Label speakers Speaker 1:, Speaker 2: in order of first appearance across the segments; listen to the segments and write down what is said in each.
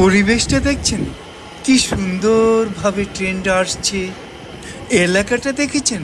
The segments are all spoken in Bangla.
Speaker 1: পরিবেশটা দেখছেন? কি সুন্দরভাবে ট্রেনটা আসছে। এলাকাটা দেখেছেন?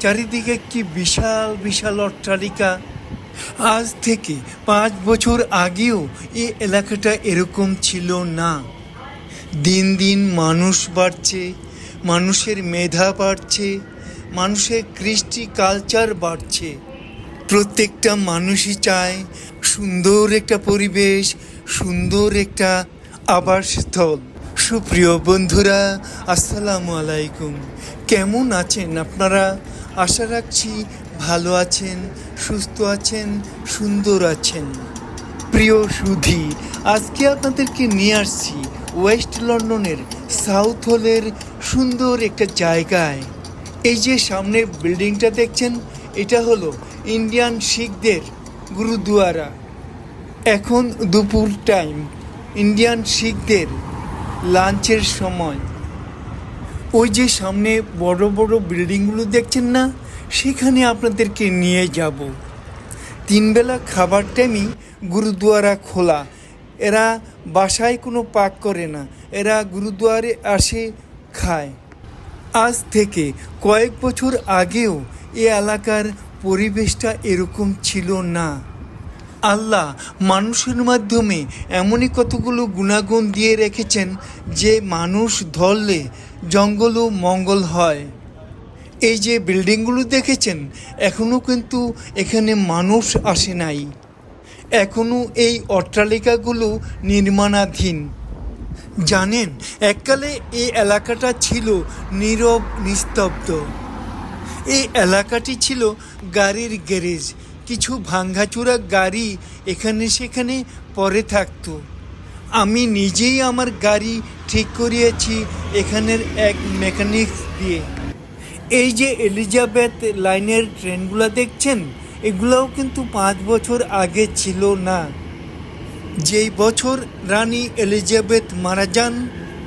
Speaker 1: চারিদিকে কি বিশাল বিশাল অট্টালিকা। আজ থেকে পাঁচ বছর আগেও এই এলাকাটা এরকম ছিল না। দিন দিন মানুষ বাড়ছে, মানুষের মেধা বাড়ছে, মানুষের কৃষ্টি কালচার বাড়ছে। প্রত্যেকটা মানুষই চায় সুন্দর একটা পরিবেশ, সুন্দর একটা আবাসস্থল সুপ্রিয় বন্ধুরা, আসসালামু আলাইকুম। কেমন আছেন আপনারা? আশা রাখছি ভালো আছেন, সুস্থ আছেন, সুন্দর আছেন। প্রিয় সুধি, আজকে আপনাদেরকে নিয়ে আসছি ওয়েস্ট লন্ডনের সাউথ হলের সুন্দর একটা জায়গায়। এই যে সামনে বিল্ডিংটা দেখছেন, এটা হলো ইন্ডিয়ান শিখদের গুরুদুয়ারা। এখন দুপুর টাইম। ইন্ডিয়ান শিখদের লাঞ্চের সময়। ওই যে সামনে বড় বড় বিল্ডিংগুলো দেখছেন না? সেখানে আপনাদেরকে নিয়ে যাব। তিনবেলা খাবার টাইমই গুরুদুয়ারা খোলা। এরা বাসায় কোনো পাক করে না। এরা গুরুদুয়ারে আসে, খায়। আজ থেকে কয়েক বছর আগেও এ এলাকার পরিবেশটা এরকম ছিল না। আল্লাহ মানুষের মাধ্যমে এমনই কতগুলো গুণাগুণ দিয়ে রেখেছেন যে মানুষ ধরলে জঙ্গলও মঙ্গল হয়। এই যে বিল্ডিংগুলো দেখেছেন, এখনও কিন্তু এখানে মানুষ আসে নাই। এখনও এই অট্টালিকাগুলো নির্মাণাধীন। জানেন, এককালে এই এলাকাটা ছিল নীরব, নিস্তব্ধ। এই এলাকাটি ছিল গাড়ির গ্যারেজ কিছু ভাঙ্গাচুরা গাড়ি এখানে সেখানে পরে থাকতো। আমি নিজেই আমার গাড়ি ঠিক করিয়েছি এখানের এক মেকানিক্স দিয়ে। এই যে এলিজাবেথ লাইনের ট্রেনগুলো দেখছেন, এগুলোও কিন্তু পাঁচ বছর আগে ছিল না। যেই বছর রানী এলিজাবেথ মারা যান,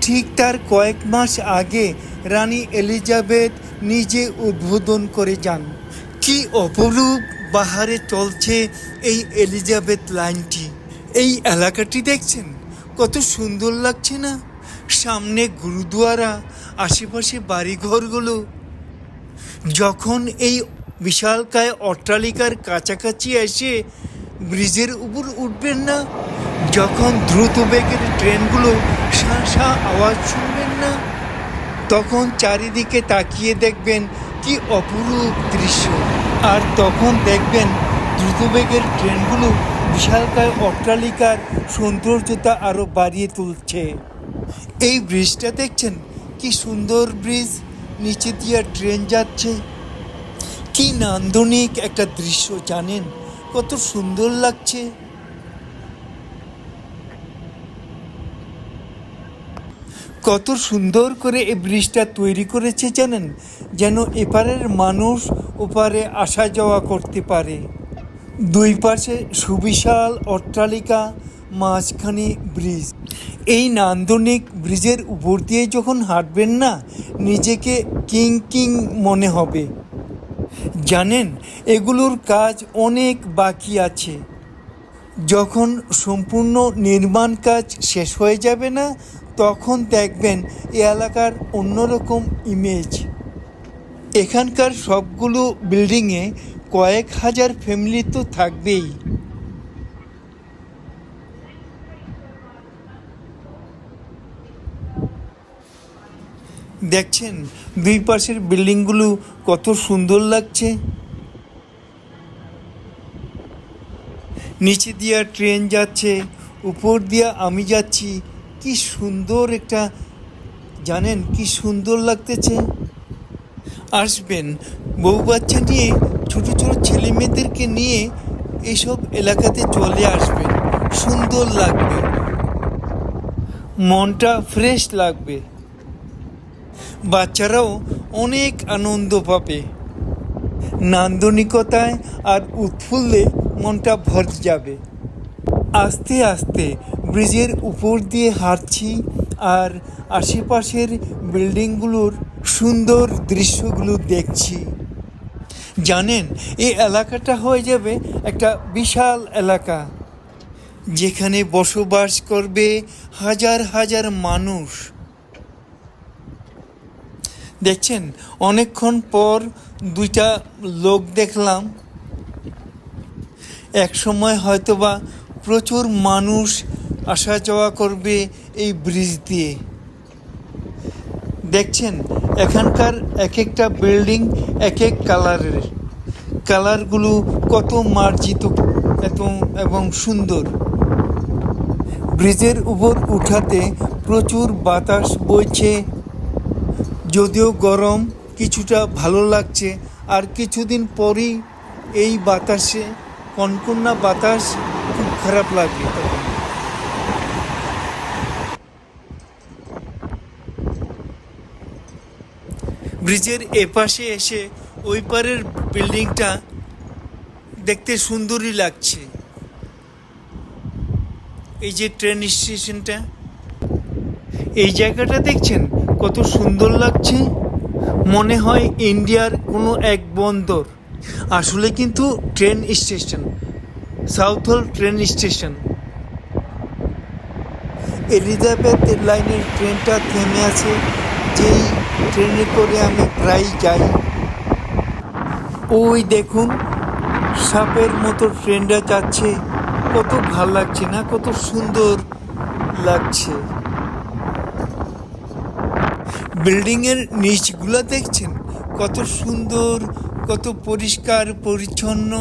Speaker 1: ঠিক তার কয়েক মাস আগে রানী এলিজাবেথ নিজে উদ্বোধন করে যান। কি অপরূপ! বাহারে চলছে এই এলিজাবেথ লাইনটি। এই এলাকাটি দেখছেন? কত সুন্দর লাগছে না? সামনে গুরুদুয়ারা, আশেপাশে বাড়িঘরগুলো। যখন এই বিশালকায় অট্টালিকার কাছাকাছি এসে ব্রিজের উপর উঠবেন না, যখন দ্রুত বেগের ট্রেনগুলো সা সা আওয়াজ শুনবেন না, তখন চারিদিকে তাকিয়ে দেখবেন কি অপরূপ দৃশ্য। আর তখন দেখবেন দ্রুতবেগের ট্রেনগুলো বিশালকায় অট্টালিকার সৌন্দর্যতা আরও বাড়িয়ে তুলছে। এই ব্রিজটা দেখছেন? কি সুন্দর ব্রিজ। নিচে দিয়ে ট্রেন যাচ্ছে। কি নান্দনিক একটা দৃশ্য, জানেন? কত সুন্দর লাগছে। কত সুন্দর করে এই ব্রিজটা তৈরি করেছে জানেন? যেন এপারের মানুষ ওপারে আসা যাওয়া করতে পারে। দুই পাশে সুবিশাল অট্টালিকা, মাঝখানে ব্রিজ। এই নান্দনিক ব্রিজের উপর দিয়ে যখন হাঁটবেন না, নিজেকে কিং কিং মনে হবে। জানেন, এগুলোর কাজ অনেক বাকি আছে। যখন সম্পূর্ণ নির্মাণ কাজ শেষ হয়ে যাবে না তখন দেখবেন এ এলাকার অন্যরকম ইমেজ এখানকার সবগুলো বিল্ডিংয়ে কয়েক হাজার ফ্যামিলি তো থাকবেই। দেখছেন দুই পাশের বিল্ডিংগুলো কত সুন্দর লাগছে? নিচে দিয়া ট্রেন যাচ্ছে, উপর দিয়া আমি যাচ্ছি কি সুন্দর একটা, জানেন কি সুন্দর লাগতেছে? আসবেন, বউ বাচ্চা নিয়ে ছোটো ছোটো ছেলে মেয়েদেরকে নিয়ে এইসব এলাকাতে চলে আসবেন। সুন্দর লাগবে। মনটা ফ্রেশ লাগবে। বাচ্চারাও অনেক আনন্দ পাবে। নান্দনিকতায় আর উৎফুল্লে মনটা ভরে যাবে। আস্তে আস্তে ব্রিজের উপর দিয়ে হাঁটছি আর আশেপাশের বিল্ডিংগুলোর সুন্দর দৃশ্যগুলো দেখছি। জানেন, এই এলাকাটা হয়ে যাবে একটা বিশাল এলাকা, যেখানে বসবাস করবে হাজার হাজার মানুষ। দেখছেন, অনেকক্ষণ পর দুইটা লোক দেখলাম। এক সময় হয়তোবা প্রচুর মানুষ আসা যাওয়া করবে এই ব্রিজ দিয়ে। দেখছেন, এখানকার এক একটা বিল্ডিং এক এক কালারের। কালারগুলো কত মার্জিত, এত এবং সুন্দর। ব্রিজের উপর উঠাতে প্রচুর বাতাস বইছে। যদিও গরম, কিছুটা ভালো লাগছে। আর কিছুদিন পরই এই বাতাসে, কনকন্যা বাতাস খুব খারাপ লাগবে তখন ব্রিজের এপাশে এসে ওই পারের বিল্ডিংটা দেখতে সুন্দরই লাগছে। এই যে ট্রেন স্টেশনটা, এই জায়গাটা দেখছেন? কত সুন্দর লাগছে। মনে হয় ইন্ডিয়ার কোনো এক বন্দর। আসলে কিন্তু train station Southall train station. Elizabeth লাইনের ট্রেনটা থেমে আছে, যেই ট্রেনে করে আমি প্রায় যাই। ওই দেখুন, সাপের মতো ট্রেনটা যাচ্ছে। কত ভালো লাগছে না, কত সুন্দর লাগছে। বিল্ডিংয়ের নিচগুলো দেখছেন? কত সুন্দর, কত পরিষ্কার, পরিচ্ছন্ন।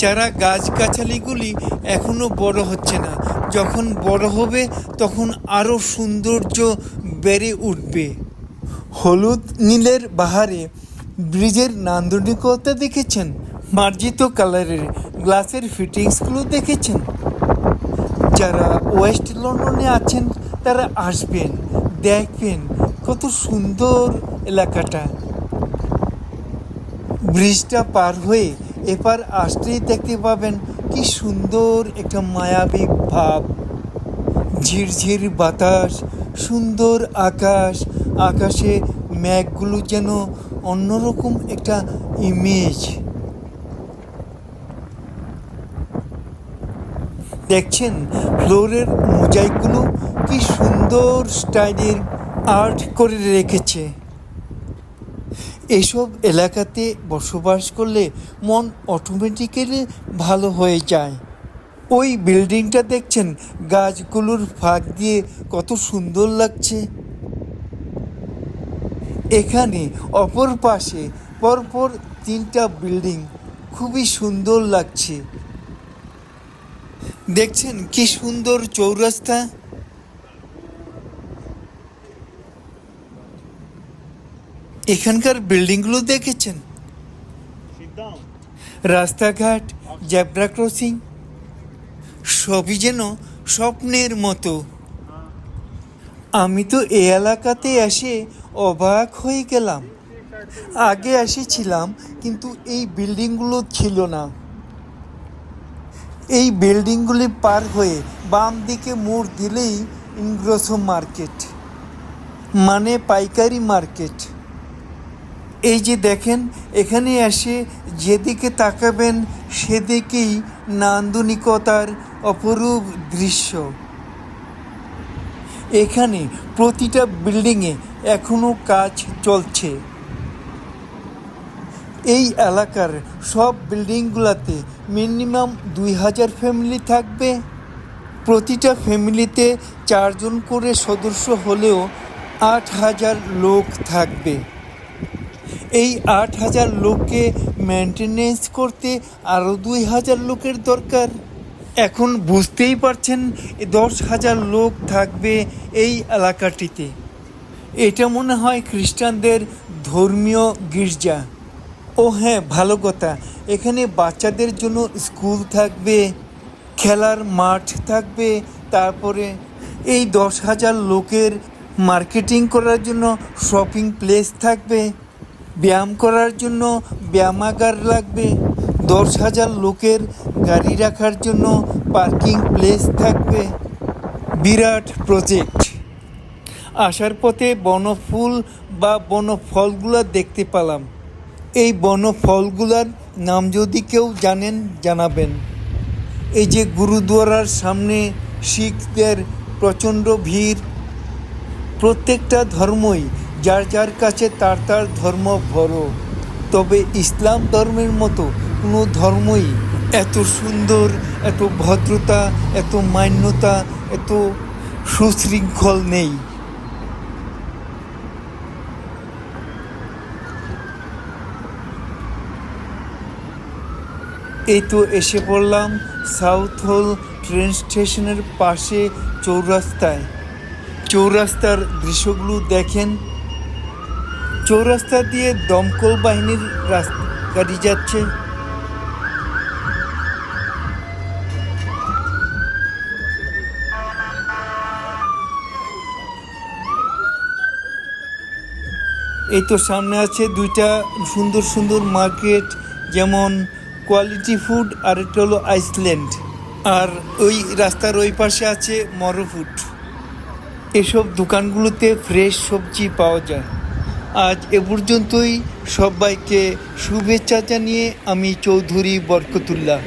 Speaker 1: চারা গাছগাছালিগুলি এখনও বড় হচ্ছে না, যখন বড় হবে তখন আরও সৌন্দর্য বেড়ে উঠবে। হলুদ নীলের বাহারে ব্রিজের নান্দনিকতা দেখেছেন, মার্জিত কালারের গ্লাসের ফিটিংসগুলো দেখেছেন। যারা ওয়েস্ট লন্ডনে আছেন, তারা আসবেন, দেখবেন কত সুন্দর এলাকাটা। ব্রিজটা পার হয়ে এপার আসতেই দেখতে পাবেন কি সুন্দর একটা মায়াবী ভাব। ঝিরঝির বাতাস সুন্দর আকাশ, আকাশে মেঘগুলো যেন অন্যরকম একটা ইমেজ দেখছেন, ফ্লোরের মোজাইকগুলো কি সুন্দর স্টাইলের আর্ট করে রেখেছে। এসব এলাকাতে বসবাস করলে মন অটোমেটিক্যালি ভালো হয়ে যায়। ওই বিল্ডিংটা দেখছেন? গাছগুলোর ফাঁক দিয়ে কত সুন্দর লাগছে। এখানে অপর পাশে পরপর তিনটা বিল্ডিং খুবই সুন্দর লাগছে। দেখছেন কি সুন্দর চৌরাস্তা? এখানকার বিল্ডিংগুলো দেখেছেন? রাস্তাঘাট, জেব্রা ক্রসিং সবই যেন স্বপ্নের মতো। আমি তো এই এলাকাতে এসে অবাক হয়ে গেলাম। আগে এসেছিলাম, কিন্তু এই বিল্ডিংগুলো ছিল না। এই বিল্ডিংগুলি পার হয়ে বাম দিকে মোড় দিলেই ইংগ্রসো মার্কেট মানে পাইকারি মার্কেট। এই যে দেখেন, এখানে এসে যেদিকে তাকাবেন, সেদিকেই নান্দনিকতার অপরূপ দৃশ্য। এখানে প্রতিটা বিল্ডিংয়ে এখনও কাজ চলছে। এই এলাকার সব বিল্ডিংগুলোতে মিনিমাম দুই হাজার ফ্যামিলি থাকবে। প্রতিটা ফ্যামিলিতে চারজন করে সদস্য হলেও আট হাজার লোক থাকবে। এই আট হাজার লোককে মেনটেনেন্স করতে আরও দুই হাজার লোকের দরকার। এখন বুঝতেই পারছেন, দশ হাজার লোক থাকবে এই এলাকাটিতে। এটা মনে হয় খ্রিস্টানদের ধর্মীয় গির্জা। ও হ্যাঁ ভালো কথা। এখানে বাচ্চাদের জন্য স্কুল থাকবে, খেলার মাঠ থাকবে, তারপরে এই দশ হাজার লোকের মার্কেটিং করার জন্য শপিং প্লেস থাকবে, ব্যায়াম করার জন্য ব্যায়ামাগার লাগবে। দশ হাজার লোকের গাড়ি রাখার জন্য পার্কিং প্লেস থাকবে। বিরাট প্রজেক্ট। আসার পথে বনফুল বা বনফলগুলো দেখতে পেলাম। এই বনফলগুলার নাম যদি কেউ জানেন, জানাবেন। এই যে গুরুদুয়ারার সামনে শিখদের প্রচণ্ড ভিড়। প্রত্যেকটা ধর্মই যার যার কাছে তার তার ধর্ম বড় তবে ইসলাম ধর্মের মতো কোনো ধর্মই এত সুন্দর, এত ভদ্রতা, এত মান্যতা, এত সুশৃঙ্খল নেই। এই তো এসে পড়লাম সাউথ হোল ট্রেন স্টেশনের পাশে চৌরাস্তায়। চৌরাস্তার দৃশ্যগুলো দেখেন। চৌরাস্তা দিয়ে দমকল বাহিনীর রাস্তা গাড়ি যাচ্ছে। এই তো সামনে আছে দুইটা সুন্দর সুন্দর মার্কেট যেমন কোয়ালিটি ফুড আর একটা হলো আইসল্যান্ড আর ওই রাস্তার ওই পাশে আছে মরো ফুড এসব দোকানগুলোতে ফ্রেশ সবজি পাওয়া যায়। আজ এ পর্যন্তই। সবাইকে শুভেচ্ছা জানিয়ে আমি চৌধুরী বরকতুল্লাহ।